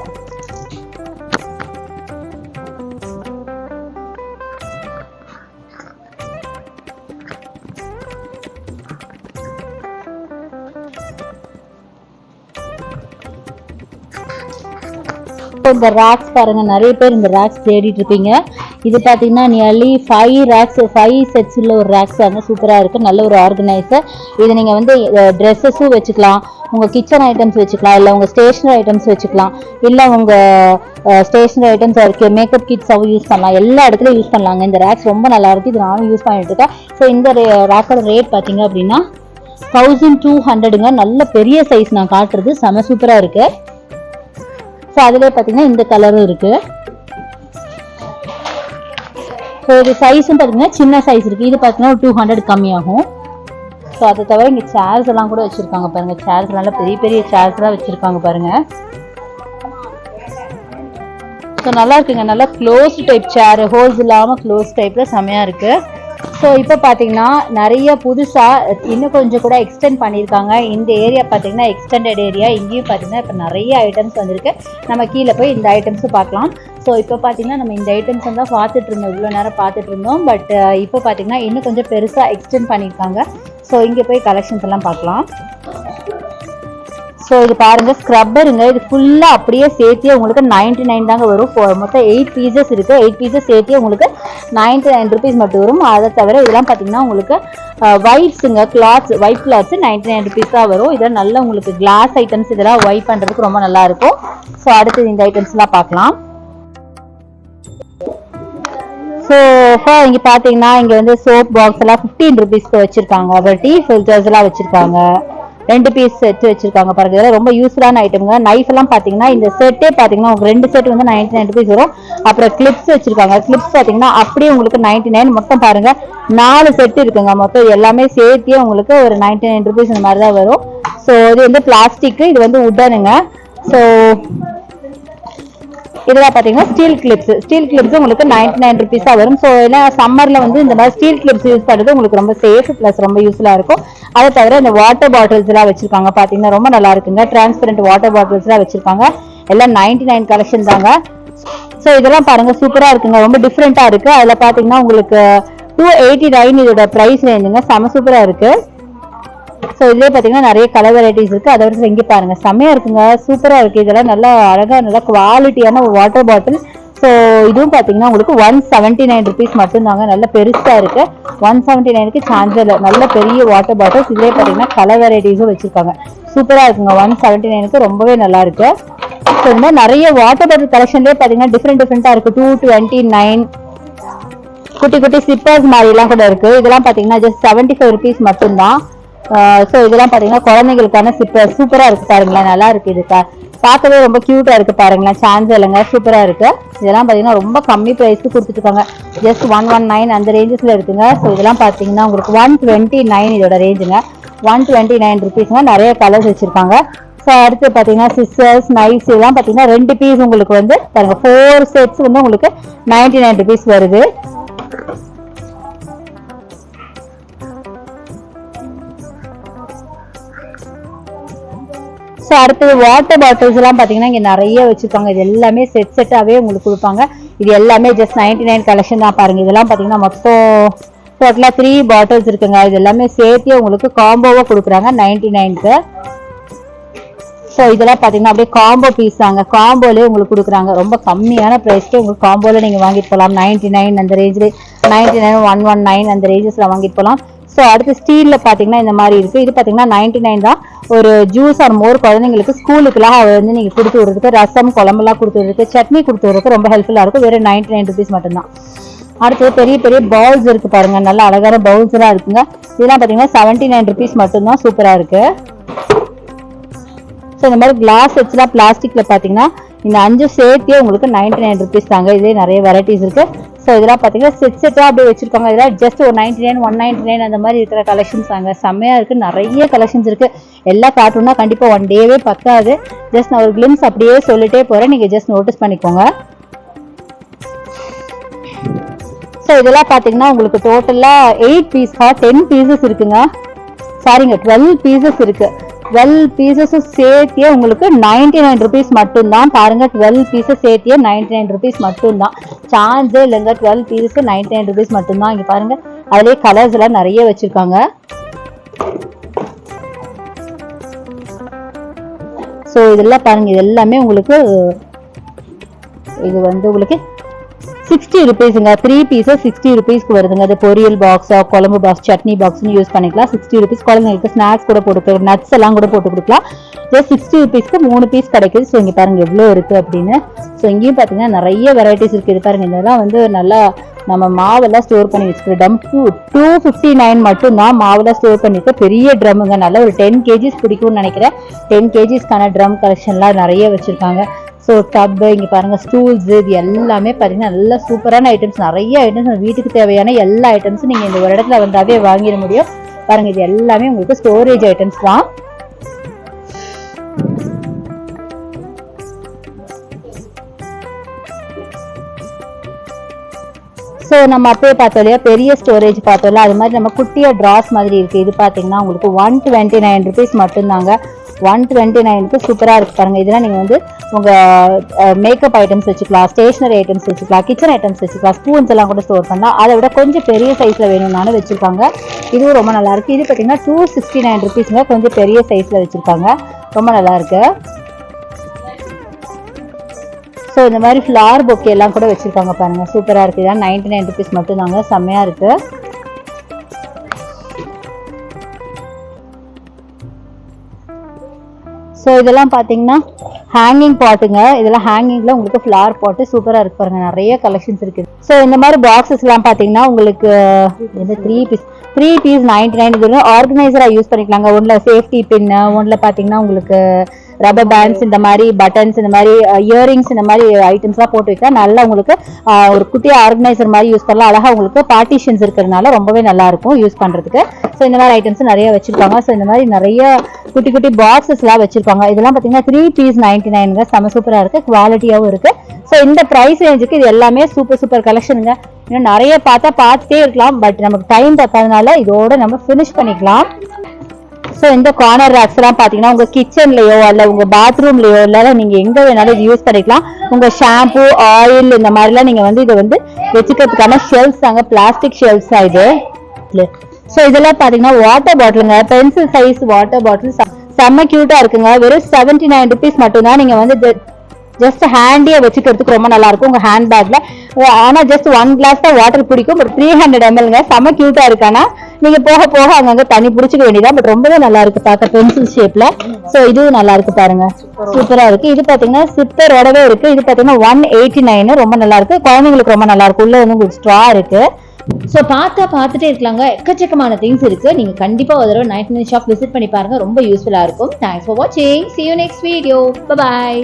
இப்போ இந்த ரேக்ஸ் பாருங்க நிறைய பேர் இந்த ரேக்ஸ் தேடிட்டு இருப்பீங்க. இது பார்த்தீங்கன்னா nearly five racks five sets உள்ள ஒரு ரேக்ஸ் வந்து சூப்பராக இருக்குது நல்ல ஒரு ஆர்கனைசர் இது நீங்கள் வந்து ட்ரெஸ்ஸஸும் வச்சுக்கலாம். உங்கள் கிச்சன் ஐட்டம்ஸ் வச்சுக்கலாம். இல்லை உங்கள் ஸ்டேஷ்னரி ஐட்டம்ஸ் வச்சுக்கலாம். இல்லை உங்கள் ஸ்டேஷ்னரி ஐட்டம்ஸ் இருக்குது மேக்கப் கிட்ஸாகவும் யூஸ் பண்ணலாம். எல்லா இடத்துலையும் யூஸ் பண்ணலாங்க. இந்த ரேக்ஸ் ரொம்ப நல்லா இருக்குது இது நானும் யூஸ் பண்ணிட்டு இருக்கேன். ஸோ இந்த ரேக்கோட ரேட் பார்த்தீங்க அப்படின்னா தௌசண்ட் டூ ஹண்ட்ரடுங்க நல்ல பெரிய சைஸ் நான் காட்டுறது. செம சூப்பராக இருக்குது ஸோ அதிலே பார்த்தீங்கன்னா இந்த கலரும் இருக்குது ஸோ இது சைஸும் பார்த்தீங்கன்னா சின்ன சைஸ் இருக்குது இது பார்த்தீங்கன்னா ஒரு டூ ஹண்ட்ரட் கம்மியாகும். ஸோ அதை தவிர இங்கே சேர்ஸ் எல்லாம் கூட வச்சுருக்காங்க பாருங்கள் சேர்ஸ் நல்ல பெரிய பெரிய சேர்ஸ்லாம் வச்சுருக்காங்க பாருங்கள் ஸோ நல்லா இருக்குங்க. நல்லா க்ளோஸ் டைப் சேர் ஹோல்ஸ் இல்லாமல் க்ளோஸ் டைப்பில் செமையாக இருக்குது ஸோ இப்போ பார்த்தீங்கன்னா நிறைய புதுசாக இன்னும் கொஞ்சம் கூட எக்ஸ்டெண்ட் பண்ணியிருக்காங்க. இந்த ஏரியா பார்த்தீங்கன்னா எக்ஸ்டெண்டட் ஏரியா இங்கேயும் பார்த்தீங்கன்னா இப்போ நிறைய ஐட்டம்ஸ் வந்திருக்கு. நம்ம கீழே போய் இந்த ஐட்டம்ஸும் பார்க்கலாம். ஸோ இப்போ பார்த்தீங்கன்னா நம்ம இந்த ஐட்டம்ஸ் தான் பார்த்துட்டு இருந்தோம். இவ்வளோ நேரம் பார்த்துட்டு இருந்தோம். பட் இப்போ பார்த்தீங்கன்னா இன்னும் கொஞ்சம் பெருசாக எக்ஸ்டெண்ட் பண்ணியிருக்காங்க. ஸோ இங்கே போய் கலெக்ஷன்ஸ் எல்லாம் பார்க்கலாம். ஸோ இது பாருங்க ஸ்க்ரப்பருங்க இது ஃபுல்லாக அப்படியே சேர்த்தே உங்களுக்கு நைன்டி நைன் தாங்க வரும். மொத்தம் எயிட் பீசஸ் இருக்கு. எயிட் பீசஸ் சேர்த்தே உங்களுக்கு நைன்டி நைன் ருபீஸ் மட்டும் வரும். அதை தவிர இதெல்லாம் பார்த்தீங்கன்னா உங்களுக்கு ஒயிட்ஸுங்க clothes white clothes ninety nine rupees தான் வரும். இதெல்லாம் நல்ல உங்களுக்கு கிளாஸ் ஐட்டம்ஸ் இதெல்லாம் ஒயிட் பண்ணுறதுக்கு ரொம்ப நல்லா இருக்கும். ஸோ அடுத்து இந்த ஐட்டம்ஸ்லாம் பார்க்கலாம். ஸோ இங்கே பார்த்தீங்கன்னா இங்கே வந்து சோப் பாக்ஸ் எல்லாம் ஃபிஃப்டீன் ருபீஸ்க்கு வச்சுருக்காங்க. அப்புறம் டீ ஃபில்டர்ஸ் எல்லாம் வச்சுருக்காங்க. ரெண்டு பீஸ் செட் வச்சிருக்காங்க பாருங்க. இதெல்லாம் ரொம்ப யூஸ்ஃபுல்லான ஐட்டம்ங்க நைஃப் எல்லாம் பார்த்தீங்கன்னா இந்த செட்டே பார்த்தீங்கன்னா உங்களுக்கு ரெண்டு செட் வந்து நைன்டி நைன் ருபீஸ் வரும். அப்புறம் கிளிப்ஸ் வச்சிருக்காங்க. கிளிப்ஸ் பார்த்தீங்கன்னா அப்படியே உங்களுக்கு நைன்டி நைன் மொத்தம் பாருங்க. நாலு செட் இருக்குங்க. மொத்தம் எல்லாமே சேர்த்தியே உங்களுக்கு ஒரு நைன்டி நைன் ருபீஸ் இந்த மாதிரி தான் வரும். ஸோ இது வந்து பிளாஸ்டிக் இது வந்து உட்டனுங்க ஸோ இதெல்லாம் பார்த்தீங்கன்னா ஸ்டீல் கிளிப்ஸ் ஸ்டீல் கிளிப்ஸ் உங்களுக்கு நைன்டி நைன் ருபீஸாக வரும். ஸோ ஏன்னா சம்மரில் வந்து இந்த மாதிரி ஸ்டீல் கிளிப்ஸ் யூஸ் பண்ணுறது உங்களுக்கு ரொம்ப சேஃப் ப்ளஸ் ரொம்ப யூஸ்ஃபுல்லாக இருக்கும். அதை தவிர இந்த வாட்டர் பாட்டில்ஸ் எல்லாம் வச்சிருக்காங்க. பார்த்தீங்கன்னா ரொம்ப நல்லா இருக்குங்க. டிரான்ஸ்பரண்ட் வாட்டர் பாட்டில்ஸ் எல்லாம் வச்சிருக்காங்க. எல்லாம் நைன்டி நைன் கலெக்ஷன் தாங்க. ஸோ இதெல்லாம் பாருங்க. சூப்பராக இருக்குங்க. ரொம்ப டிஃப்ரெண்ட்டாக இருக்கு. அதில் பார்த்தீங்கன்னா உங்களுக்கு டூ எயிட்டி நைன் இதோட ப்ரைஸ் ரேஞ்சுங்க செம சூப்பராக இருக்குது ஸோ இதுலேயே பார்த்தீங்கன்னா நிறைய கலர் வெரைட்டிஸ் இருக்குது அதை விட செஞ்சு பாருங்கள் செம்மையா இருக்குங்க. சூப்பராக இருக்குது இதெல்லாம் நல்லா அழகாக நல்லா குவாலிட்டியான வாட்டர் பாட்டில் ஸோ இதுவும் பார்த்தீங்கன்னா உங்களுக்கு ஒன் செவன்ட்டி நைன் ருபீஸ் மட்டும்தாங்க. நல்ல பெருசாக இருக்குது ஒன் செவன்ட்டி நைனுக்கு சார்ஜர் நல்ல பெரிய வாட்டர் பாட்டில்ஸ் இதிலே பார்த்தீங்கன்னா கலர் வெரைட்டிஸும் வச்சுருக்காங்க. சூப்பராக இருக்குங்க. ஒன் செவன்ட்டி நைனுக்கு ரொம்பவே நல்லா இருக்கு. ஸோ இந்த மாதிரி நிறைய வாட்டர் பாட்டில் கலெக்ஷன்லேயே பார்த்தீங்கன்னா டிஃப்ரெண்ட் டிஃப்ரெண்ட்டாக இருக்குது டூ டுவெண்ட்டி நைன் குட்டி குட்டி ஸ்லிப்பர்ஸ் மாதிரிலாம் கூட இருக்குது இதெல்லாம் பார்த்தீங்கன்னா ஜஸ்ட் செவன்ட்டி ஃபைவ் ருபீஸ் மட்டும்தான். ஸோ இதெல்லாம் பார்த்தீங்கன்னா குழந்தைங்களுக்கான சிப்பர் சூப்பராக இருக்குது பாருங்களேன். நல்லா இருக்குது இதுக்கா. பார்க்கவே ரொம்ப க்யூட்டாக இருக்குது பாருங்களேன். சான்ஸ் இல்லைங்க. சூப்பராக இருக்குது இதெல்லாம் பார்த்தீங்கன்னா ரொம்ப கம்மி ப்ரைஸ்க்கு கொடுத்துருக்காங்க ஜஸ்ட் ஒன் ஒன் நைன் அந்த ரேஞ்சஸில் இருக்குங்க. ஸோ இதெல்லாம் பார்த்தீங்கன்னா உங்களுக்கு ஒன் டுவெண்ட்டி நைன் இதோட ரேஞ்சுங்க ஒன் டுவெண்ட்டி நைன் ருபீஸ்ங்க நிறைய கலர்ஸ் வச்சுருக்காங்க. ஸோ அடுத்து பார்த்தீங்கன்னா சிஸ்டர்ஸ் நைஃப்ஸ் இதெல்லாம் பார்த்தீங்கன்னா ரெண்டு பீஸ் உங்களுக்கு வந்து பாருங்கள் ஃபோர் செட்ஸ் வந்து உங்களுக்கு நைன்டி நைன் ருபீஸ் வருது. ஸோ அடுத்தது வாட்டர் பாட்டில்ஸ் எல்லாம் பார்த்தீங்கன்னா இங்கே நிறைய வச்சுருப்பாங்க. இது எல்லாமே செட் செட்டாகவே உங்களுக்கு கொடுப்பாங்க. இது எல்லாமே ஜஸ்ட் நைன்டி நைன் கலெக்ஷன் தான் பாருங்க. இதெல்லாம் பார்த்தீங்கன்னா மொத்தம் டோட்டலாக த்ரீ பாட்டில்ஸ் இருக்குங்க. இது எல்லாமே சேர்த்தே உங்களுக்கு காம்போவாக கொடுக்குறாங்க. நைன்டி நைனுக்கு ஸோ இதெல்லாம் பார்த்தீங்கன்னா அப்படியே காம்போ பீஸ் தாங்க. காம்போலேயே உங்களுக்கு கொடுக்குறாங்க. ரொம்ப கம்மியான ப்ரைஸ்க்கு உங்களுக்கு காம்போவில் நீங்கள் வாங்கிட்டு போகலாம் நைன்டி நைன் அந்த ரேஞ்சில் ninety nine one one nine அந்த ரேஞ்சஸில் வாங்கிட்டு போகலாம் ஸோ அடுத்து ஸ்டீலில் பார்த்தீங்கன்னா இந்த மாதிரி இருக்குது இது பார்த்தீங்கன்னா நைன்டி நைன் தான். ஒரு ஜூஸ் ஆர் மோர் குழந்தைங்களுக்கு ஸ்கூலுக்குலாம் வந்து நீங்கள் கொடுத்து விடுறதுக்கு ரசம் குழம்புலாம் கொடுத்து விடுறதுக்கு சட்னி கொடுத்து விடுறதுக்கு ரொம்ப ஹெல்ப்ஃபுல்லாக இருக்கும். வெறும் நைன்டி நைன் ருபீஸ் மட்டும்தான். அடுத்து பெரிய பெரிய பவுல்ஸ் இருக்கு பாருங்க. நல்ல அழகான பவுல்ஸ் எல்லாம் இருக்குங்க. இதெல்லாம் பார்த்தீங்கன்னா செவன்ட்டி நைன் ருபீஸ் மட்டும்தான் சூப்பராக இருக்கு. ஸோ இந்த மாதிரி கிளாஸ் வச்சுலாம் பிளாஸ்டிக்ல பார்த்தீங்கன்னா இந்த அஞ்சு சேர்த்தே உங்களுக்கு நைன்டி நைன் ருபீஸ் தாங்க. இதே நிறைய வெரைட்டிஸ் இருக்கு. ஸோ இதெல்லாம் பார்த்தீங்கன்னா செட் செட்டாக அப்படியே வச்சிருக்காங்க இதெல்லாம் ஜஸ்ட் ஒரு ninety nine one ninety nine அந்த மாதிரி இருக்கிற கலெக்ஷன்ஸ் தாங்க. செம்மையாக இருக்குது நிறைய கலெக்ஷன்ஸ் இருக்குது எல்லா கார்ட்டூனா கண்டிப்பாக ஒன் டேவே பத்தாது. ஜஸ்ட் நான் ஒரு கிளிம்ஸ் அப்படியே சொல்லிட்டே போகிறேன் நீங்கள் ஜஸ்ட் நோட்டீஸ் பண்ணிக்கோங்க. ஸோ இதெல்லாம் பார்த்தீங்கன்னா உங்களுக்கு டோட்டலாக எயிட் பீஸ்க்கா டென் பீசஸ் இருக்குங்க. சாரிங்க டுவெல் பீசஸ் இருக்குது டுவெல் பீசஸும் சேர்த்தியே உங்களுக்கு நைன்டி நைன் ருபீஸ் மட்டும்தான். பாருங்க டுவெல் பீசஸ் சேர்த்தியே நைன்டி நைன் ருபீஸ் மட்டும்தான். சார்ஜே இல்லைங்க டுவெல் பீசஸ்க்கு நைன்டி நைன் ருபீஸ் மட்டும்தான். இங்கே பாருங்க அதுலேயே கலர்ஸ் எல்லாம் நிறைய வச்சிருக்காங்க. ஸோ இதெல்லாம் பாருங்க இது எல்லாமே உங்களுக்கு இது வந்து உங்களுக்கு சிக்ஸ்டி ருபீஸுங்க த்ரீ பீஸஸ் சிக்ஸ்டி ருபீஸ்க்கு வருதுங்க. அது பொரியல் பாக்ஸா குழம்பு பாக்ஸ் சட்னி பாக்ஸ்னு யூஸ் பண்ணிக்கலாம். சிக்ஸ்டி ருபீஸ் குழந்தைங்களுக்கு ஸ்நாக்ஸ் கூட போட்டு நட்ஸ் எல்லாம் கூட போட்டு கொடுக்கலாம். ஜஸ்ட் சிக்ஸ்டி ருபீஸ்க்கு மூணு பீஸ் கிடைக்குது. ஸோ இங்கே பாருங்க எவ்வளோ இருக்கு அப்படின்னு. ஸோ இங்கேயும் பார்த்தீங்கன்னா நிறைய வெரைட்டிஸ் இருக்கு. இது பாருங்க இதெல்லாம் வந்து நல்லா நம்ம மாவெல்லாம் ஸ்டோர் பண்ணி வச்சுக்கிற டம் டூ டூ ஃபிஃப்டி நைன் மட்டும்தான் மாவெல்லாம் ஸ்டோர் பண்ணிட்டு பெரிய ட்ரம்முங்க நல்லா ஒரு டென் கேஜிஸ் பிடிக்கும்னு நினைக்கிறேன். டென் கேஜிஸ்க்கான ட்ரம் கலெக்ஷன்லாம் நிறைய வச்சுருக்காங்க. ஸோ டப்பு இங்கே பாருங்கள் ஸ்டூல்ஸு இது எல்லாமே பார்த்தீங்கன்னா நல்ல சூப்பரான ஐட்டம்ஸ் நிறைய ஐட்டம்ஸ் வீட்டுக்கு தேவையான எல்லா ஐட்டம்ஸும் நீங்கள் இந்த ஒரு இடத்துல வந்தாவே வாங்கிட முடியும். பாருங்கள் இது எல்லாமே உங்களுக்கு ஸ்டோரேஜ் ஐட்டம்ஸ் தான். ஸோ நம்ம அப்பயே பார்த்தோம் இல்லையா? பெரிய ஸ்டோரேஜ் பார்த்தோம்ல? அது மாதிரி நம்ம குட்டியாக ட்ராஸ் மாதிரி இருக்குது இது பார்த்தீங்கன்னா உங்களுக்கு ஒன் டுவெண்ட்டி நைன் ருபீஸ் மட்டும்தாங்க. ஒன் டுவெண்ட்டி நைனுக்கு சூப்பராக இருக்கு பாருங்க. இதெல்லாம் நீங்கள் வந்து உங்கள் மேக்கப் ஐட்டம்ஸ் வச்சுக்கலாம் ஸ்டேஷனரி ஐட்டம்ஸ் வச்சுக்கலாம் கிச்சன் ஐட்டம்ஸ் வச்சுக்கலாம் ஸ்பூன்ஸ் எல்லாம் கூட ஸ்டோர் பண்ணலாம். அதை விட கொஞ்சம் பெரிய சைஸில் வேணும்னாலும் வச்சுருக்காங்க. இதுவும் ரொம்ப நல்லாயிருக்கு இது பார்த்தீங்கன்னா டூ சிக்ஸ்டி நைன் ருபீஸுங்க கொஞ்சம் பெரிய சைஸில் வச்சுருக்காங்க. ரொம்ப நல்லாயிருக்கு ஸோ இந்த மாதிரி ஃப்ளார் பொக்கே எல்லாம் கூட வச்சுருக்காங்க பாருங்கள் சூப்பராக இருக்குது இதான் நைன்டி நைன் ருபீஸ் மட்டும் தாங்க செம்மையாக இருக்குது ஸோ இதெல்லாம் பார்த்தீங்கன்னா ஹேங்கிங் பாட்டுங்க இதெல்லாம் ஹேங்கிங்கில் உங்களுக்கு ஃப்ளவர் பாட்டு சூப்பராக இருக்கு பாருங்க. நிறைய கலெக்ஷன்ஸ் இருக்குது ஸோ இந்த மாதிரி பாக்ஸஸ்லாம் பார்த்தீங்கன்னா உங்களுக்கு இந்த three piece three piece ninety nine இது ஆர்கனைசராக யூஸ் பண்ணிக்கலாங்க. ஒன்றில் சேஃப்டி பின்னு ஒன்றில் பார்த்தீங்கன்னா உங்களுக்கு ரப்பர் பேண்ட்ஸ் இந்த மாதிரி பட்டன்ஸ் இந்த மாதிரி uh, இயரிங்ஸ் இந்த மாதிரி ஐட்டம்ஸ்லாம் போட்டு வைக்க நல்லா உங்களுக்கு uh, ஒரு குட்டி ஆர்கனைசர் மாதிரி யூஸ் பண்ணலாம். அழகாக உங்களுக்கு பார்ட்டிஷன்ஸ் இருக்கிறதுனால ரொம்பவே நல்லா இருக்கும் யூஸ் பண்ணுறதுக்கு ஸோ இந்த மாதிரி ஐட்டம்ஸ் நிறைய வச்சிருப்பாங்க. ஸோ இந்த மாதிரி நிறைய குட்டி குட்டி பாக்ஸஸ்லாம் வச்சிருப்பாங்க. இதெல்லாம் பார்த்தீங்கன்னா த்ரீ பீஸ் நைன்டி நைனுங்க செம சூப்பராக இருக்குது குவாலிட்டியாகவும் இருக்குது ஸோ இந்த ப்ரைஸ் ரேஞ்சுக்கு இது எல்லாமே சூப்பர் சூப்பர் கலெக்ஷனுங்க இன்னும் நிறைய பார்த்தா பார்த்துட்டே இருக்கலாம். பட் நமக்கு டைம் தப்பதுனால இதோட நம்ம ஃபினிஷ் பண்ணிக்கலாம். ஸோ இந்த கார்னர் ரேக்ஸ் எல்லாம் பார்த்தீங்கன்னா உங்க கிச்சன்லயோ அல்ல உங்க பாத்ரூம்லயோ இல்ல நீங்க எங்கே வேணாலும் இது யூஸ் பண்ணிக்கலாம். உங்க ஷாம்பு ஆயில் இந்த மாதிரிலாம் நீங்க வந்து இதை வந்து வச்சுக்கிறதுக்கான ஷெல்ஃப்ஸ் தாங்க பிளாஸ்டிக் ஷெல்ஃப்ஸ் இது. ஸோ இதெல்லாம் பார்த்தீங்கன்னா வாட்டர் பாட்டிலுங்க பென்சில் சைஸ் வாட்டர் பாட்டில் செம்ம க்யூட்டாக இருக்குங்க. வெறும் செவன்டி நைன் ருபீஸ் மட்டும்தான் நீங்க வந்து ஜஸ்ட் ஹேண்டியை வச்சுக்கிறதுக்கு ரொம்ப நல்லா இருக்கும் உங்க ஹேண்ட் பேக்ல ஆனா ஜஸ்ட் ஒன் கிளாஸ் தான் வாட்டர் பிடிக்கும் பட் த்ரீ ஹண்ட்ரட் எம்எல்ங்க செம கியூட்டா இருக்கானா? நீங்க போக போக அங்கங்க தண்ணி பிடிச்சிக்க வேண்டியதா. பட் ரொம்பவே நல்லா இருக்கு பார்க்க. பென்சில் ஷேப்ல சோ இதுவும் நல்லா இருக்கு பாருங்க. சூப்பரா இருக்கு. இது பாத்தீங்கன்னா சிப்பரோடவே இருக்கு. இது பாத்தீங்கன்னா ஒன் எயிட்டி நைன் ரொம்ப நல்லா இருக்கு குழந்தைங்களுக்கு ரொம்ப நல்லா இருக்கு உள்ள வந்து உங்களுக்கு ஸ்ட்ரா இருக்கு. ஸோ பார்த்தா பார்த்துட்டே இருக்கலாங்க. எக்கச்சக்கமான திங்ஸ் இருக்கு. நீங்க கண்டிப்பா ஒரு தடவை நைட் நைன் ஷாப் விசிட் பண்ணி பாருங்க. ரொம்ப யூஸ்ஃபுல்லா இருக்கும். தேங்க்ஸ் ஃபார் வாட்சிங் see you next video bye